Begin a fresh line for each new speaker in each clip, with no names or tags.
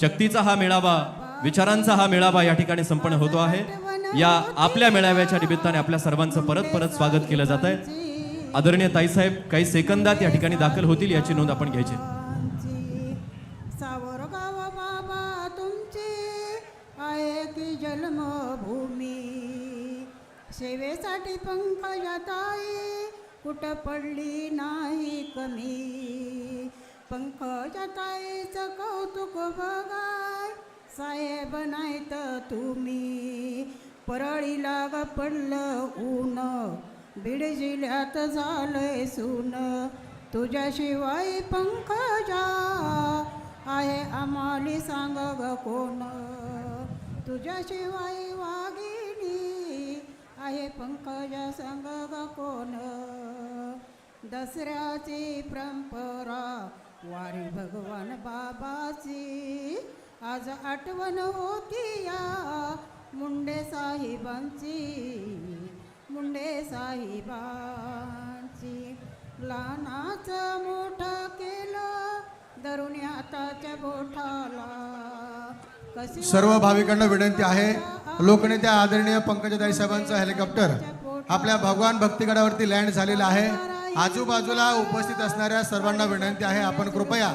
शक्तीचा हा मेळावा विचारांचा हा मेळावा या ठिकाणी संपन्न होतो आहे. या आपल्या मेळाव्याच्या निमित्ताने आपल्या सर्वांचं परत परत स्वागत केलं जात आहे. आदरणीय ताईसाहेब काही सेकंदात या ठिकाणी दाखल होतील याची नोंद आपण घ्यायची.
आहे जन्मभूमी. सेवेसाठी पंकजाताई कुठं पडली नाही कमी. पंकजाताईचं कौतुक बघाय साहेब नाहीत तुम्ही. परळीला ग पडलं ऊन बीड जिल्ह्यात झालंय सून. तुझ्याशिवाय पंकजा आहे आम्हाली सांग ग कोण. तुझ्याशिवाय वाघिणी आहे पंकजा सांग ग कोण. दसऱ्याची परंपरा वारी भगवान बाबाची. आज आठवण होती या मुंडे साहेबांची. मुंडे साहेबांची. लहानाचं मोठं केलं दरुणी हाताच्या बोठाला. कशी
सर्व भाविकांना विनंती आहे. लोकनेत्या आदरणीय पंकजाताई साहेबांचं हेलिकॉप्टर आपल्या भगवान भक्तिगडावरती लँड झालेलं आहे. आजूबाजूला उपस्थित असणाऱ्या सर्वांना विनंती आहे. आपण कृपया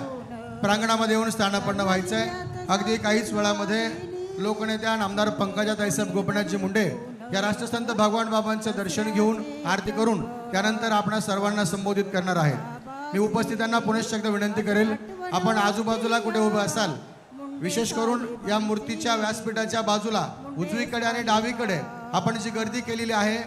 प्रांगणामध्ये येऊन स्थानापन्न आहे अगदी काहीच वेळामध्ये लोकनेत्या नामदार पंकजाताई साहेब गोपीनाथजी मुंडे या राष्ट्रसंत भगवान बाबांचं दर्शन घेऊन आरती करून त्यानंतर आपण सर्वांना संबोधित करणार आहेत. मी उपस्थितांना पुनश्च एकदा विनंती करेल आपण आजूबाजूला कुठे उभे असाल विशेष करून या मूर्तीच्या व्यासपीठाच्या बाजूला उजवीकडे आणि डावीकडे आपण जी गर्दी केलेली आहे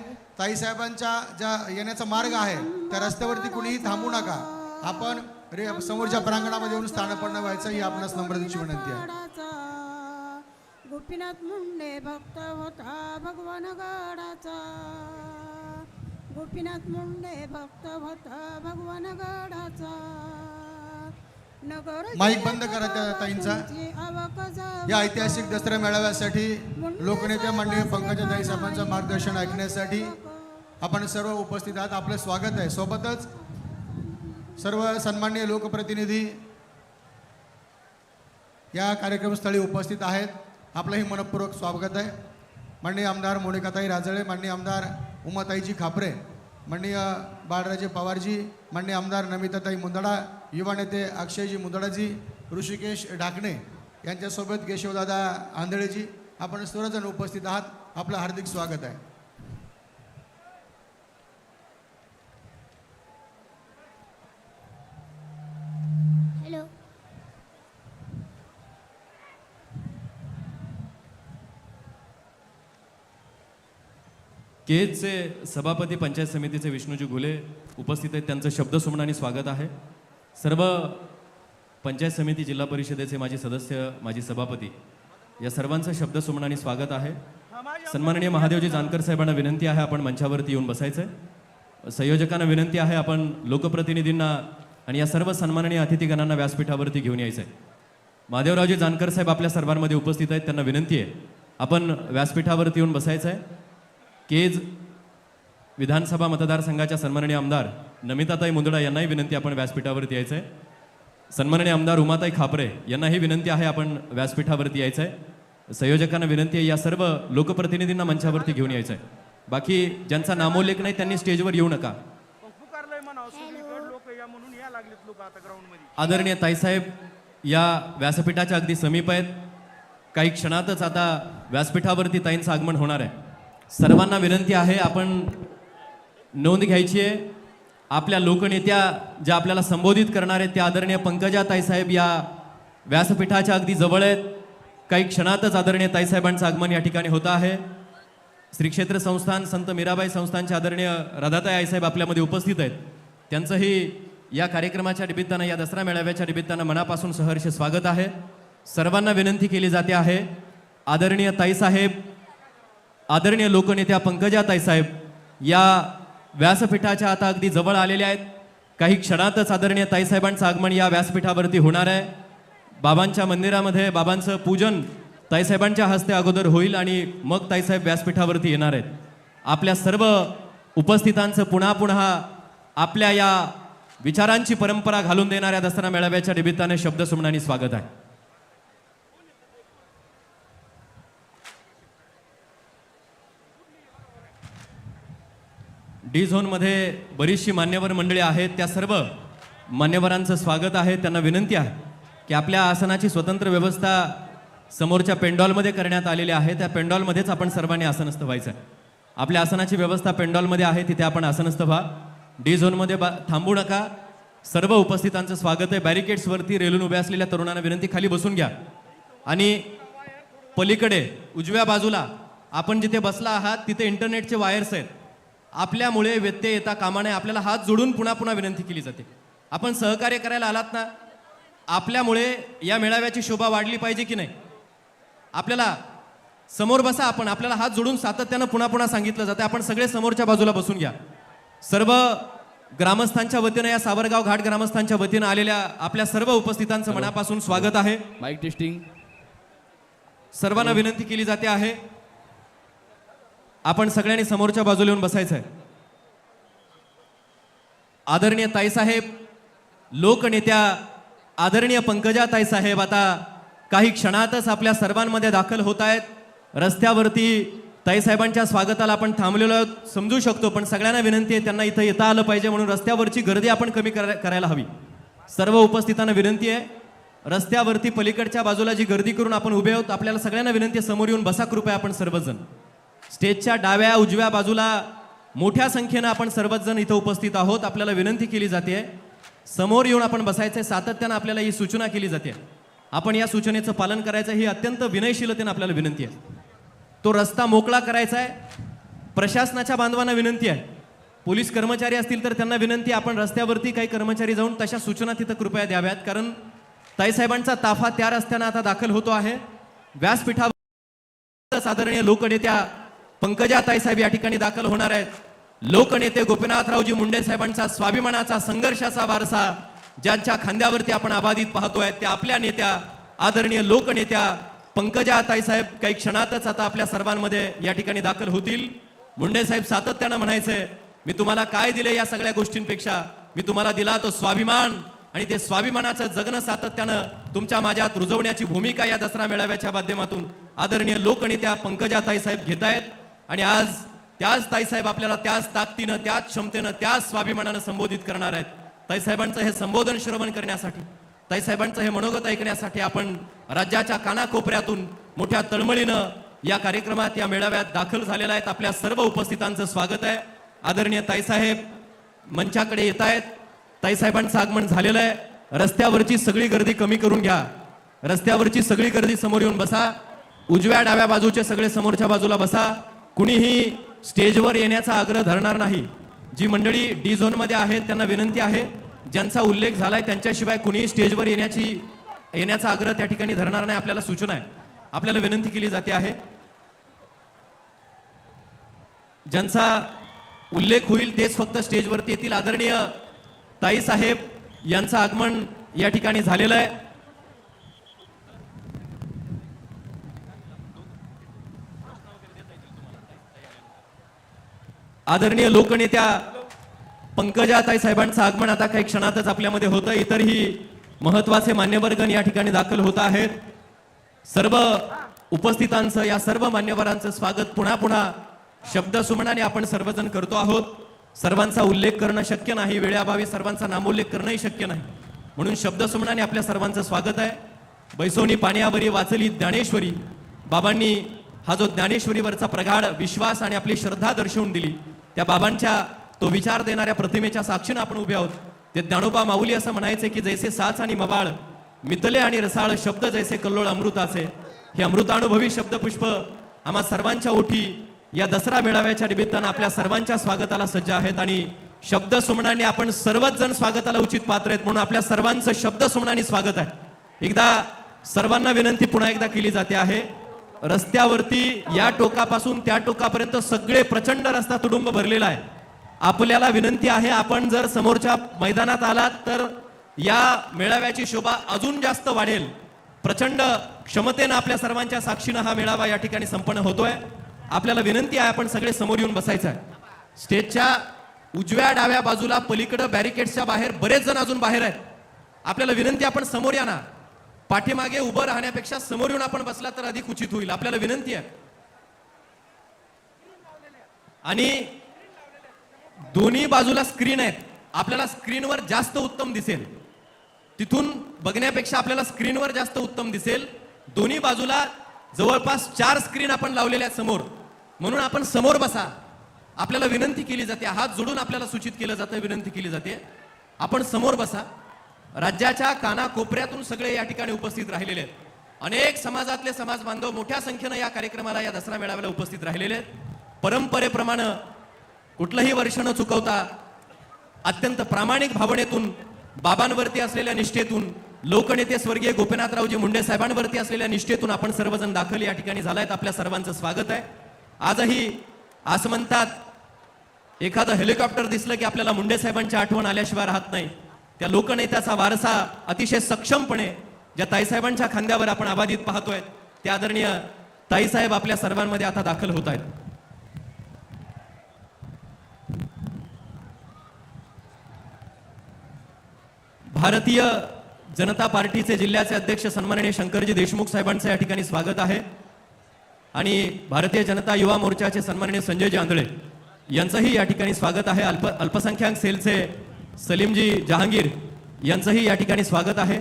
ताईसाहेबांच्या ज्या येण्याचा मार्ग आहे त्या रस्त्यावरती कुणीही थांबू नका. आपण रे समोरच्या प्रांगणामध्ये येऊन स्थानपन्न व्हायचं ही आपणास नम्रतेची विनंती आहे.
गोपीनाथ मुंडे भक्त होता भगवान गडाचा. गोपीनाथ मुंडे भक्त होता भगवान गडाचा. नगर
माईक बंद करा त्या ताईंचा. या ऐतिहासिक दसरा मेळाव्यासाठी लोकनेत्या माननीय पंकजाताई साहेबांचं मार्गदर्शन ऐकण्यासाठी आपण सर्व उपस्थित आहात. आपलं स्वागत आहे. सोबतच सर्व सन्माननीय लोकप्रतिनिधी या कार्यक्रमस्थळी उपस्थित आहेत. आपलंही मनपूर्वक स्वागत आहे. माननीय आमदार मोनिकाताई राजळे माननीय आमदार उमाताईजी खापरे माननीय बाळराजे पवारजी माननीय आमदार नमिताताई मुंदडा युवा नेते अक्षयजी मुंदडाजी ऋषिकेश ढाकणे यांच्यासोबत केशवदादा आंधळेजी आपण सर्वजण उपस्थित आहात. आपलं हार्दिक स्वागत आहे.
केजचे सभापती पंचायत समितीचे विष्णूजी घुले उपस्थित आहेत. त्यांचं शब्दसुमनाने स्वागत आहे. सर्व पंचायत समिती जिल्हा परिषदेचे माजी सदस्य माजी सभापती या सर्वांचं शब्दसुमनाने स्वागत आहे. सन्माननीय महादेवजी जानकर साहेबांना विनंती आहे आपण मंचावरती येऊन बसायचं आहे संयोजकांना विनंती आहे आपण लोकप्रतिनिधींना आणि या सर्व सन्माननीय अतिथीगणांना व्यासपीठावरती घेऊन यायचं आहे महादेवरावजी जानकर साहेब आपल्या सर्वांमध्ये उपस्थित आहेत त्यांना विनंती आहे. आपण व्यासपीठावरती येऊन बसायचं आहे केज विधानसभा मतदारसंघाच्या सन्माननीय आमदार नमिताताई मुंदडा यांनाही विनंती आपण व्यासपीठावरती यायचं आहे सन्माननीय आमदार उमाताई खापरे यांनाही विनंती आहे आपण व्यासपीठावरती यायचं आहे संयोजकांना विनंती आहे या सर्व लोकप्रतिनिधींना मंचावरती घेऊन यायचं आहे बाकी ज्यांचा नामोल्लेख नाही त्यांनी स्टेजवर येऊ नका.
लोक
आदरणीय ताईसाहेब या व्यासपीठाच्या अगदी समीप आहेत. काही क्षणातच आता व्यासपीठावरती ताईंचं आगमन होणार आहे. सर्वांना विनंती आहे आपण नोंद घ्यायची आहे. आपल्या लोकनेत्या ज्या आपल्याला संबोधित करणार आहेत त्या आदरणीय पंकजा ताईसाहेब या व्यासपीठाच्या अगदी जवळ आहेत. काही क्षणातच आदरणीय ताईसाहेबांचं आगमन या ठिकाणी होतं आहे. श्री क्षेत्र संस्थान संत मीराबाई संस्थानचे आदरणीय राधाताई आईसाहेब आपल्यामध्ये उपस्थित आहेत. त्यांचंही या कार्यक्रमाच्या निमित्तानं या दसरा मेळाव्याच्या निमित्तानं मनापासून सहर्ष स्वागत आहे. सर्वांना विनंती केली जाते आहे. आदरणीय ताईसाहेब आदरणीय लोकनेत्या पंकजा ताईसाहेब या व्यासपीठाच्या आता अगदी जवळ आलेल्या आहेत. काही क्षणातच आदरणीय ताईसाहेबांचं आगमन या व्यासपीठावरती होणार आहे. बाबांच्या मंदिरामध्ये बाबांचं पूजन ताईसाहेबांच्या हस्ते अगोदर होईल आणि मग ताईसाहेब व्यासपीठावरती येणार आहेत. आपल्या सर्व उपस्थितांचं पुन्हा पुन्हा आपल्या या विचारांची परंपरा घालून देणाऱ्या दसरा मेळाव्याच्या निमित्ताने शब्दसुमनानी स्वागत आहे. डी झोनमध्ये बरीचशी मान्यवर मंडळी आहेत. त्या सर्व मान्यवरांचं स्वागत आहे. त्यांना विनंती आहे की आपल्या आसनाची स्वतंत्र व्यवस्था समोरच्या पेंडॉलमध्ये करण्यात आलेली आहे. त्या पेंडॉलमध्येच आपण सर्वांनी आसनस्थ व्हायचं. आहे आपल्या आसनाची व्यवस्था पेंडॉलमध्ये आहे. तिथे आपण आसनस्थ व्हा. डी झोनमध्ये बा थांबू नका. सर्व उपस्थितांचं स्वागत आहे. बॅरिकेड्सवरती रेलून उभ्या असलेल्या तरुणांना विनंती खाली बसून घ्या. आणि पलीकडे उजव्या बाजूला आपण जिथे बसला आहात तिथे इंटरनेटचे वायर्स आहेत. आपल्यामुळे व्यत्यय येता कामा नये. आपल्याला हात जोडून पुन्हा पुन्हा विनंती केली जाते. आपण सहकार्य करायला आलात ना आपल्यामुळे या मेळाव्याची शोभा वाढली पाहिजे की नाही? आपल्याला समोर बसा आपण. आपल्याला हात जोडून सातत्यानं पुन्हा पुन्हा सांगितलं जातं. आपण सगळे समोरच्या बाजूला बसून घ्या. सर्व ग्रामस्थांच्या वतीनं या सावरगाव घाट ग्रामस्थांच्या वतीनं आलेल्या आपल्या सर्व उपस्थितांचं मनापासून स्वागत आहे.
माईक टेस्टिंग
सर्वांना विनंती केली जाते आहे. आपण सगळ्यांनी समोरच्या बाजूला येऊन बसायचं आहे आदरणीय ताईसाहेब लोकनेत्या आदरणीय पंकजा ताईसाहेब आता काही क्षणातच आपल्या सर्वांमध्ये दाखल होत आहेत. रस्त्यावरती ताईसाहेबांच्या स्वागताला आपण थांबलेलो आहोत. समजू शकतो पण सगळ्यांना विनंती आहे त्यांना इथं येता आलं पाहिजे म्हणून रस्त्यावरची गर्दी आपण कमी करायला हवी. सर्व उपस्थितांना विनंती आहे. रस्त्यावरती पलीकडच्या बाजूला जी गर्दी करून आपण उभे आहोत आपल्याला सगळ्यांना विनंती आहे समोर येऊन बसा कृपया आपण सर्वजण. स्टेजच्या डाव्या उजव्या बाजूला मोठ्या संख्येनं आपण सर्वच जण इथं उपस्थित आहोत. आपल्याला विनंती केली जाते. समोर येऊन आपण बसायचंय. सातत्यानं आपल्याला ही सूचना केली जाते. आपण या सूचनेचं पालन करायचं ही अत्यंत विनयशीलतेनं आपल्याला विनंती आहे. तो रस्ता मोकळा करायचा आहे प्रशासनाच्या बांधवांना विनंती आहे. पोलीस कर्मचारी असतील तर त्यांना विनंती आपण रस्त्यावरती काही कर्मचारी जाऊन तशा सूचना तिथं कृपया द्याव्यात. कारण ताईसाहेबांचा ताफा त्या रस्त्यानं आता दाखल होतो आहे. व्यासपीठावर साधारणीय लोकनेत्या पंकजा ताईसाहेब या ठिकाणी दाखल होणार आहेत. लोकनेते गोपीनाथरावजी मुंडे साहेबांचा स्वाभिमानाचा संघर्षाचा वारसा ज्यांच्या खांद्यावरती आपण अबाधित पाहतोय त्या आपल्या नेत्या आदरणीय लोकनेत्या पंकजा ताईसाहेब काही क्षणातच आता आपल्या सर्वांमध्ये या ठिकाणी दाखल होतील. मुंडे साहेब सातत्यानं म्हणायचंय मी तुम्हाला काय दिले या सगळ्या गोष्टींपेक्षा? मी तुम्हाला दिला तो स्वाभिमान आणि ते स्वाभिमानाचं जगणं सातत्यानं तुमच्या माझ्यात रुजवण्याची भूमिका या दसरा मेळाव्याच्या माध्यमातून आदरणीय लोकनेत्या पंकजा ताईसाहेब घेत आहेत आणि आज त्याच ताईसाहेब आपल्याला त्याच ताकदीनं त्याच क्षमतेनं त्याच स्वाभिमानानं संबोधित करणार आहेत. ताईसाहेबांचं हे संबोधन श्रवण करण्यासाठी ताईसाहेबांचं हे मनोगत ऐकण्यासाठी आपण राज्याच्या कानाकोपऱ्यातून मोठ्या तळमळीनं या कार्यक्रमात या मेळाव्यात दाखल झालेल्या आहेत. आपल्या सर्व उपस्थितांचं स्वागत आहे. आदरणीय ताईसाहेब मंचाकडे येत आहेत. ताईसाहेबांचं आगमन झालेलं आहे. रस्त्यावरची सगळी गर्दी कमी करून घ्या. रस्त्यावरची सगळी गर्दी समोर येऊन बसा. उजव्या डाव्या बाजूचे सगळे समोरच्या बाजूला बसा. कुणीही स्टेजवर येण्याचा आग्रह धरणार नाही. जी मंडळी डी झोनमध्ये आहेत त्यांना विनंती आहे ज्यांचा उल्लेख झालाय त्यांच्याशिवाय कुणीही स्टेजवर येण्याची येण्याचा आग्रह त्या ठिकाणी धरणार नाही आपल्याला सूचना आहे. आपल्याला विनंती केली जाते आहे. ज्यांचा उल्लेख होईल तेच फक्त स्टेजवरती येतील. आदरणीय ताई साहेब यांचं आगमन या ठिकाणी झालेलं आहे. आदरणीय लोकनेत्या पंकजाताई साहेबांचं आगमन आता काही क्षणातच आपल्यामध्ये होतं. इतरही महत्त्वाचे मान्यवरगण या ठिकाणी दाखल होत आहेत. सर्व उपस्थितांचं या सर्व मान्यवरांचं स्वागत पुन्हा पुन्हा शब्द सुमनाने आपण सर्वजण करतो आहोत. सर्वांचा उल्लेख करणं शक्य नाही. वेळेअभावी सर्वांचा नामोल्लेख करणंही शक्य नाही. म्हणून शब्द सुमनाने आपल्या सर्वांचं स्वागत आहे. बैसोनी पाण्यावरी वाचली ज्ञानेश्वरी. बाबांनी हा जो ज्ञानेश्वरीवरचा प्रगाढ विश्वास आणि आपली श्रद्धा दर्शवून दिली. त्या बाबांच्या तो विचार देणाऱ्या प्रतिमेच्या साक्षीनं आपण उभे आहोत. ते ज्ञानोबा माऊली असं म्हणायचे की जैसे साच आणि मबाळ मितले आणि रसाळ शब्द जैसे कल्लोळ अमृताचे. हे अमृतानुभवी शब्दपुष्प आम्हा सर्वांच्या ओठी या दसरा मेळाव्याच्या निमित्तानं आपल्या सर्वांच्या स्वागताला सज्ज आहेत आणि शब्द सुमणाने आपण सर्वच जण स्वागताला उचित पात्र आहेत म्हणून आपल्या सर्वांचं शब्द सुमणाने स्वागत आहे. एकदा सर्वांना विनंती पुन्हा एकदा केली जाते आहे. रस्त्यावरती या टोकापासून त्या टोकापर्यंत सगळे प्रचंड रस्ता तुडुंब भरलेला आहे. आपल्याला विनंती आहे आपण जर समोरच्या मैदानात आलात तर या मेळाव्याची शोभा अजून जास्त वाढेल. प्रचंड क्षमतेनं आपल्या सर्वांच्या साक्षीनं हा मेळावा या ठिकाणी संपन्न होतोय. आपल्याला विनंती आहे आपण सगळे समोर येऊन बसायचं आहे. स्टेजच्या उजव्या डाव्या बाजूला पलीकडं बॅरिकेड्सच्या बाहेर बरेच जण अजून बाहेर आहेत. आपल्याला विनंती आपण समोर या ना. पाठीमागे उभं राहण्यापेक्षा समोर येऊन आपण बसला तर अधिक उचित होईल. आपल्याला विनंती आहे. आणि दोन्ही बाजूला स्क्रीन आहेत. आपल्याला स्क्रीनवर जास्त उत्तम दिसेल. तिथून बघण्यापेक्षा आपल्याला स्क्रीनवर जास्त उत्तम दिसेल. दोन्ही बाजूला जवळपास चार स्क्रीन आपण लावलेल्या समोर. म्हणून आपण समोर बसा. आपल्याला विनंती केली जाते. हात जोडून आपल्याला सूचित केलं जातं विनंती केली जाते. आपण समोर बसा. राज्याच्या कानाकोपऱ्यातून सगळे या ठिकाणी उपस्थित राहिलेले आहेत. अनेक समाजातले समाज बांधव मोठ्या संख्येनं या कार्यक्रमाला या दसरा मेळाव्याला उपस्थित राहिलेले आहेत. परंपरेप्रमाणे कुठलंही वर्ष न चुकवता अत्यंत प्रामाणिक भावनेतून बाबांवरती असलेल्या निष्ठेतून लोकनेते स्वर्गीय गोपीनाथरावजी मुंडे साहेबांवरती असलेल्या निष्ठेतून आपण सर्वजण दाखल या ठिकाणी झालायत आपल्या सर्वांचं स्वागत आहे. आजही असं म्हणतात एखादं हेलिकॉप्टर दिसलं की आपल्याला मुंडे साहेबांची आठवण आल्याशिवाय राहत नाही. त्या लोकनेत्याचा वारसा अतिशय सक्षमपणे ज्या ताईसाहेबांच्या खांद्यावर आपण अबाधित पाहतोय त्या आदरणीय ताईसाहेब आपल्या सर्वांमध्ये आता दाखल होत आहेत. भारतीय जनता पार्टीचे जिल्ह्याचे अध्यक्ष सन्माननीय शंकरजी देशमुख साहेबांचं या ठिकाणी स्वागत आहे. आणि भारतीय जनता युवा मोर्चाचे सन्माननीय संजयजी आंधळे यांचंही या ठिकाणी स्वागत आहे. अल्प अल्पसंख्याक सेलचे सलीमजी जहांगीर यांचंही या ठिकाणी स्वागत आहे.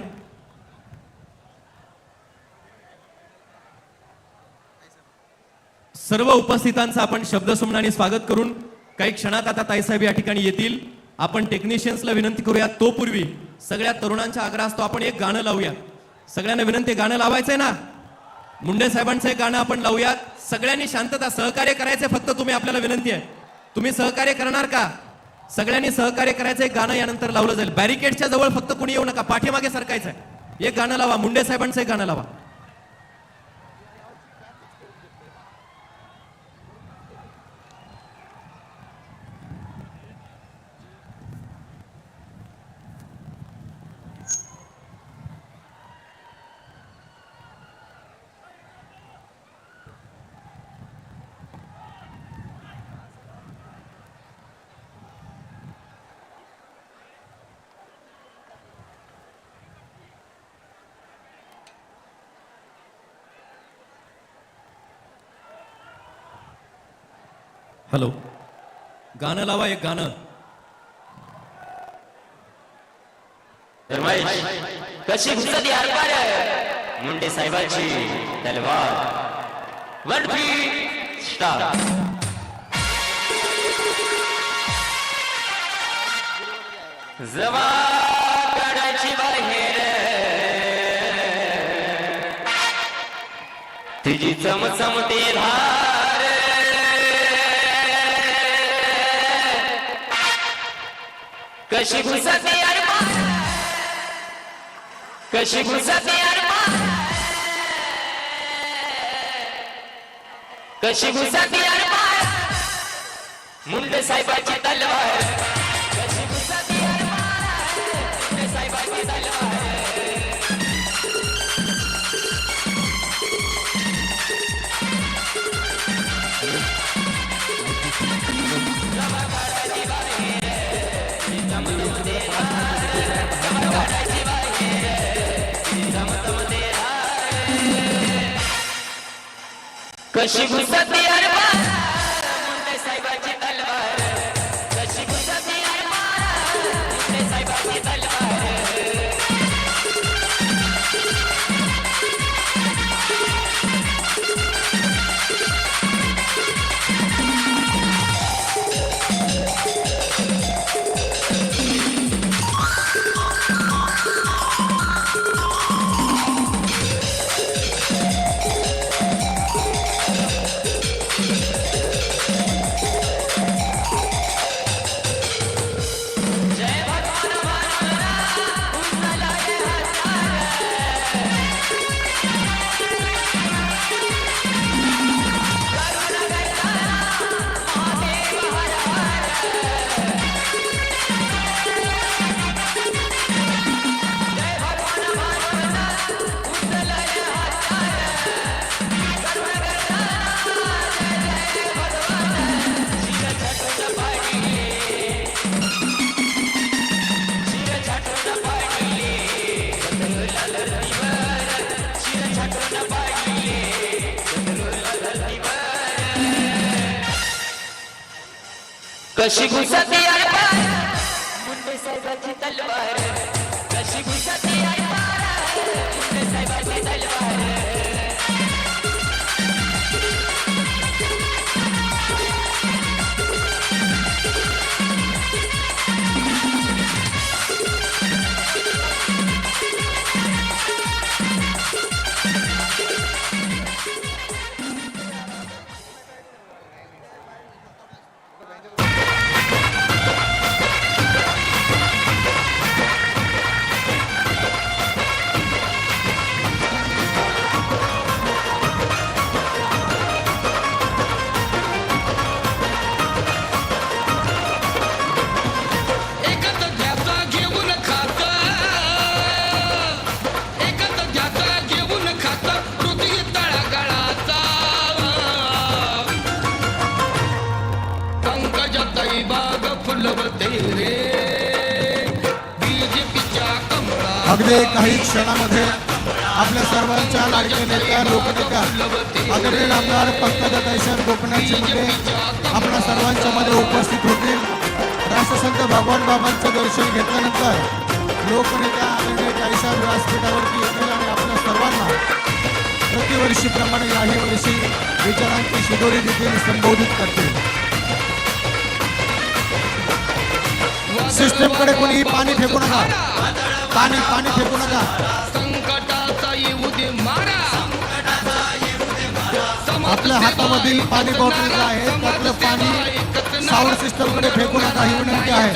सर्व उपस्थितांचं आपण शब्दसुमनाने स्वागत करून काही क्षणात आता ताईसाहेब या ठिकाणी येतील. आपण टेक्निशियन्सला विनंती करूया तो पूर्वी सगळ्या तरुणांच्या आग्रह असतो आपण एक गाणं लावूया. सगळ्यांना विनंती गाणं लावायचंय ना? मुंडे साहेबांचं एक गाणं आपण लावूयात सगळ्यांनी शांतता सहकार्य करायचंय फक्त तुम्ही आपल्याला विनंती आहे. तुम्ही सहकार्य करणार का? सगळ्यांनी सहकार्य करायचं एक गाणं यानंतर लावलं जाईल. बॅरिकेडच्या जवळ फक्त कुणी येऊ नका पाठीमागे सरकायचं आहे एक गाणं लावा मुंडे साहेबांचं एक गाणं लावा. हॅलो. गाणं लावा एक गाणं.
कशी घुसत यार पार मुंडे साहेबांची तलवार. One three star. जवा कडाची बाहेर. तिची चमचमते धार कशी घुसते यार कशी घुसते यार कशी घुसते यार मुंडे साहेबाची तलवार. कशी घुसते कशी घुसती
आदरणीय आमदार पंकजाताई साहेब गोपनाथजी मुंडे आपल्या सर्वांच्या मध्ये उपस्थित होतील. राष्ट्रसंत भगवान बाबांचं दर्शन घेतल्यानंतर लोकनेत्या आदरणीय ताईसाहेब व्यासपीठावरती येतील आणि आपल्या सर्वांना प्रतिवर्षीप्रमाणे याही वर्षी विचारांची शिदोरी देखील संबोधित करतील. सिस्टमकडे कोणीही पाणी फेकू नका. पाणी पाणी फेकू नका. आपल्या हातामधील पाणी बॉटल आहे त्यातलं पाणी साऊंड सिस्टमकडे फेकू नका ही विनंती आहे.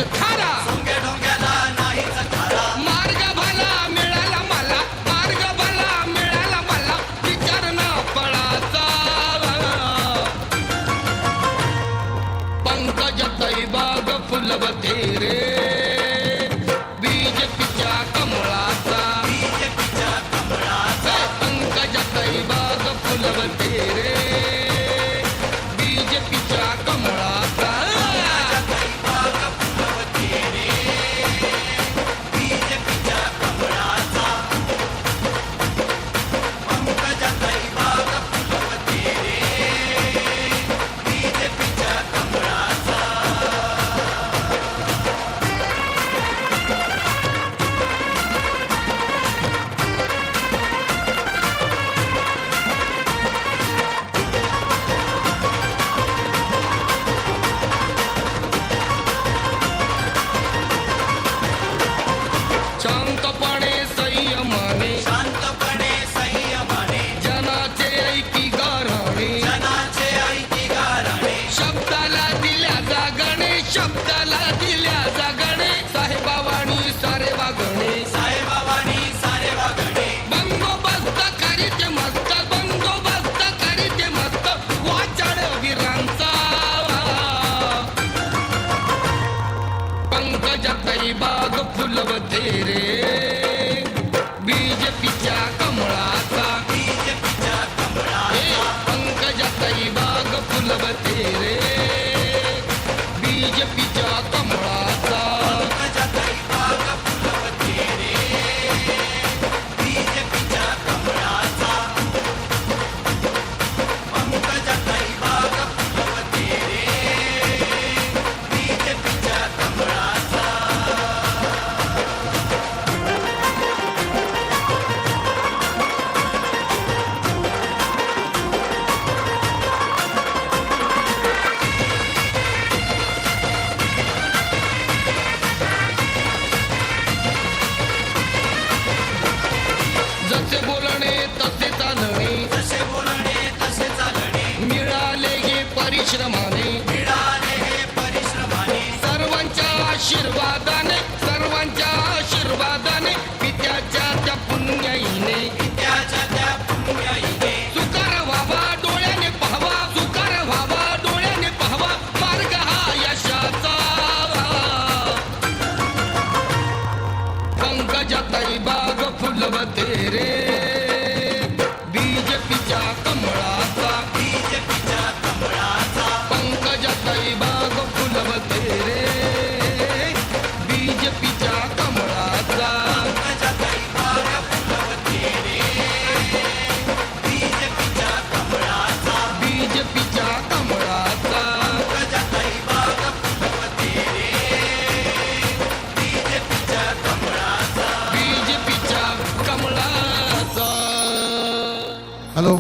हॅलो.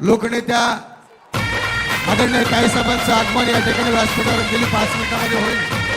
लोकनेत्या आदरणीय काही साहेबांचं आगमन या ठिकाणी व्यासपीठावर गेली पाच मिनिटांमध्ये होईल.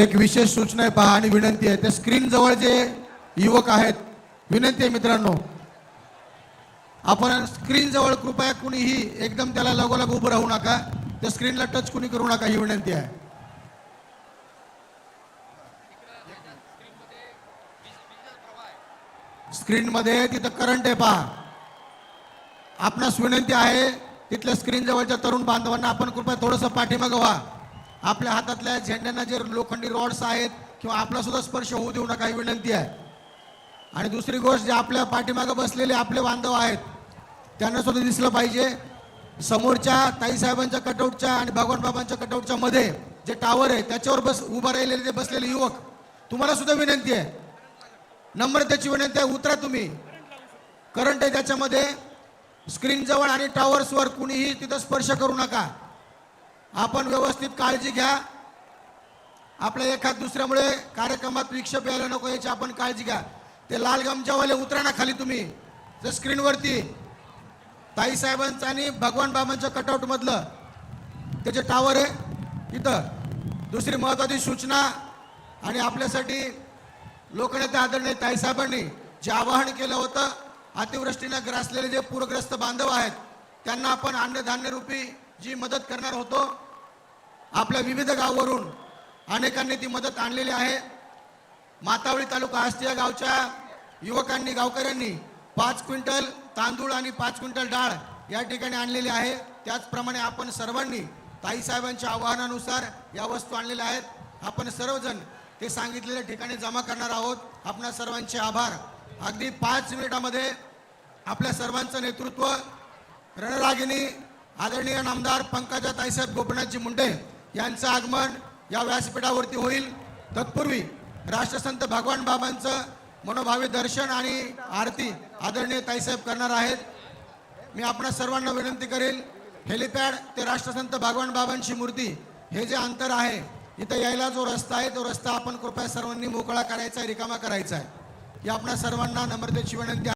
एक विशेष सूचना आहे पहा आणि विनंती आहे. त्या स्क्रीन जवळ जे युवक आहेत विनंती आहे मित्रांनो आपण स्क्रीन जवळ कृपया कुणीही एकदम त्याला लगोलग उभं राहू नका. त्या स्क्रीनला टच कुणी करू नका ही विनंती आहे. स्क्रीनमध्ये तिथं करंट आहे पहा. आपणास विनंती आहे तिथल्या स्क्रीन जवळच्या तरुण बांधवांना आपण कृपया थोडंसं पाठीमागं व्हा. आपल्या हातातल्या झेंड्यांना जे लोखंडी रॉड्स आहेत किंवा आपला सुद्धा स्पर्श होऊ देऊ नका ही विनंती आहे. आणि दुसरी गोष्ट जे आपल्या पाठीमागं बसलेले आपले बांधव आहेत त्यांना सुद्धा दिसलं पाहिजे. समोरच्या ताईसाहेबांच्या कटआउटच्या आणि भगवान बाबांच्या कटआउटच्या मध्ये जे टावर आहे त्याच्यावर बस उभा राहिलेले जे बसलेले युवक तुम्हाला सुद्धा विनंती आहे. नम्रतेची विनंती आहे उतरा तुम्ही. करंट आहे त्याच्यामध्ये. स्क्रीन जवळ आणि टॉवर्सवर कुणीही तिथं स्पर्श करू नका. आपण व्यवस्थित काळजी घ्या. आपल्या एखाद दुसऱ्यामुळे कार्यक्रमात विक्षेप यायला नको याची आपण काळजी घ्या. ते लाल गमच्यावाले उतरा ना खाली तुम्ही. जर स्क्रीनवरती ताईसाहेबांचं आणि भगवान बाबांच्या कटआउटमधलं त्याचे टावर आहे तिथं दुसरी महत्त्वाची सूचना आणि आपल्यासाठी लोकनेते आदरणीय ताईसाहेबांनी जे आवाहन केलं होतं अतिवृष्टीनं ग्रासलेले जे पूरग्रस्त बांधव आहेत त्यांना आपण अन्नधान्यरूपी जी मदत करणार होतो आपल्या विविध गावावरून अनेकांनी ती मदत आणलेली आहे. मातावळी तालुका आष्टी या गावच्या युवकांनी गावकऱ्यांनी पाच क्विंटल तांदूळ आणि पाच क्विंटल डाळ या ठिकाणी आणलेली आहे. त्याचप्रमाणे आपण सर्वांनी ताईसाहेबांच्या आवाहनानुसार या वस्तू आणलेल्या आहेत. आपण सर्वजण ते सांगितलेल्या ठिकाणी जमा करणार आहोत. आपणा सर्वांचे आभार. अगदी पाच मिनिटामध्ये आपल्या सर्वांचं नेतृत्व रणरागिनी आदरणीय नामदार पंकजा ताईसाहेब गोपीनाथजी मुंडे यांचं आगमन या व्यासपीठावरती होईल. तत्पूर्वी राष्ट्रसंत भगवान बाबांचं मनोभावी दर्शन आणि आरती आदरणीय ताईसाहेब करणार आहेत. मी आपणा सर्वांना विनंती करेल हेलिपॅड ते राष्ट्रसंत भगवान बाबांची मूर्ती हे जे अंतर आहे इथं यायला जो रस्ता आहे तो रस्ता आपण कृपया सर्वांनी मोकळा करायचा आहे रिकामा करायचा आहे. ही आपणा सर्वांना नम्रतेची विनंती आहे